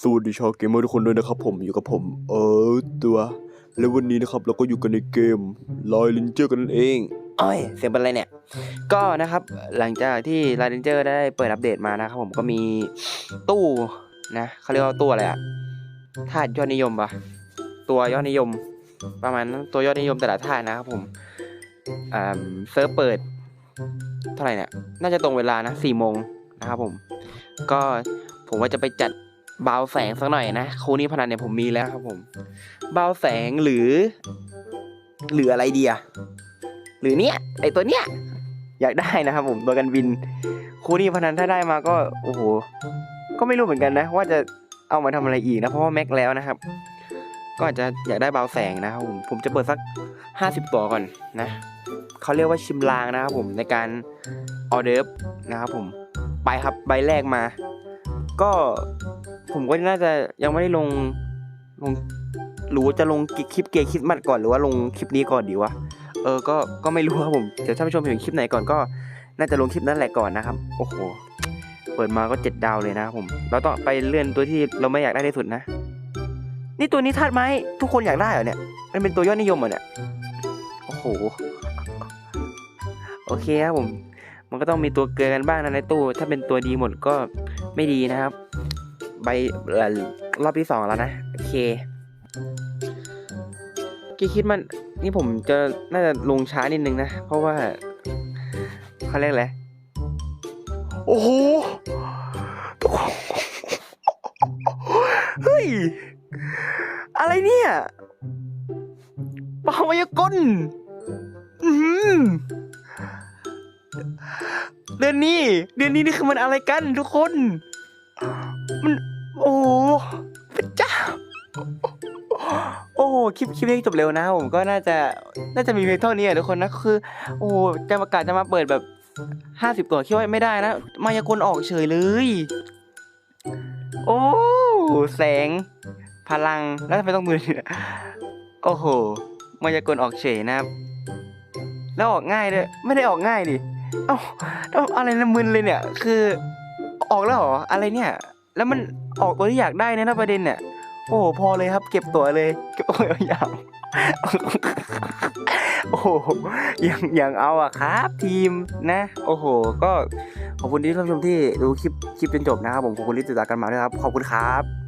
สวัสดีชาวเกมเมอร์ทุกคนด้วยนะครับผมอยู่กับผม เออตัว และวันนี้นะครับเราก็อยู่กันในเกมลอยลินเจอร์กันนั่นเองอ้อยเสียงเป็นอะไรเนี่ย ก็นะครับหลังจากที่ r า d เ n อร์ได้เปิดอัปเดตมานะครับผมก็มีตู้นะเขาเรียกว่าตู้อะไรอะธาตุยอดนิยมปะตัวยอดนิยม ประมาณตัวยอดนิยมแต่ละธาตุนะครับผมอ่าเซิร์ฟเปิด เท่าไหร่เนี่ยน่าจะตรงเวลานะสี่โมงนะครับผม ก็ ผมว่าจะไปจัดเบาแสงสักหน่อยนะคูนี้พนันเนี่ยผมมีแล้วครับผมเบาแสงหรือ หรืออะไรดีอะหรือเนี้ยไอตัวเนี้ยอยากได้นะครับผมตัวกันบินคูนี่พนันถ้าได้มาก็โอ้โหก็ไม่รู้เหมือนกันนะ ว่าจะเอามาทำอะไรอีกนะเพราะว่าแม็กแล้วนะครับ ก็อาจจะอยากได้เบาแสงนะครับผมผมจะเปิดสัก 50 ตัวก่อนนะเขาเรียกว่าชิมลางนะครับผมในการออเดิร์ฟนะครับผมไปครับใบแรกมา ก็ผมก็น่าจะยังไม่ได้ลงลงหรือว่าจะลงคลิปเกย์คลิปมัดก่อนหรือว่าลงคลิปนี้ก่อนดีวะเออก็ก็ไม่รู้ครับผมเดี๋ยวท่านผู้ชมเห็นคลิปไหนก่อนก็น่าจะลงคลิปนั้นแหละก่อนนะครับ โอ้โหเปิดมาก็เจ็ดดาวเลยนะครับผมเราต้องไปเลื่อนตัวที่เราไม่อยากได้ที่สุดนะ นี่ตัวนี้ธาตุไม้ทุกคนอยากได้เหรอเนี่ย มันเป็นตัวยอดนิยมเหรอเนี่ยโอ้โหโอเคครับผม มันก็ต้องมีตัวเกลือกันบ้างนะในตู้ ถ้าเป็นตัวดีหมดก็ ไม่ดีนะครับ ใบรอบที่สองแล้วนะ โอเคกีคิดมัน นี่ผมจะน่าจะลงช้านิดนึงนะ เพราะว่าเขาเรียกอะไรโอ้โหเฮ้ย อะไรเนี่ยปามายากลอื้อหือ เดือนนี้ เดือนนี้นี่คือมันอะไรกันทุกคน มันโอ้พระเจ้าโอ้โหคลิปคลิปนี้จบเร็วนะผมก็น่าจะน่าจะมีเพียงเท่านี้อะทุกคนนะคือ โอ้โหจะประกาศจะมาเปิดแบบห้าสิบตัวคิดว่าไม่ได้นะ มายากลออกเฉยเลย โอ้แสง พลังแล้วทำไมต้องมือนโอ้โห มายากลออกเฉยนะครับ แล้วออกง่ายด้วยไม่ได้ออกง่ายดิ เอ้าเอาอะไรนะมึนเลยเนี่ย คือออกแล้วเหรอ อะไรเนี่ย แล้วมันออกตัวที่อยากได้นยนะประเด็นเนี่ย โอ้โหพอเลยครับ เก็บตัวเลย เก็บตัวยาวโอ้โหยังยังเอาอะครับ ทีมนะ โอ้โห ก็ขอบคุณที่ท่านผู้ชมที่ดูคลิปคลิปจนจบนะครับผมขอบคุณที่ติดตามกันมาด้วยครับ ขอบคุณครับ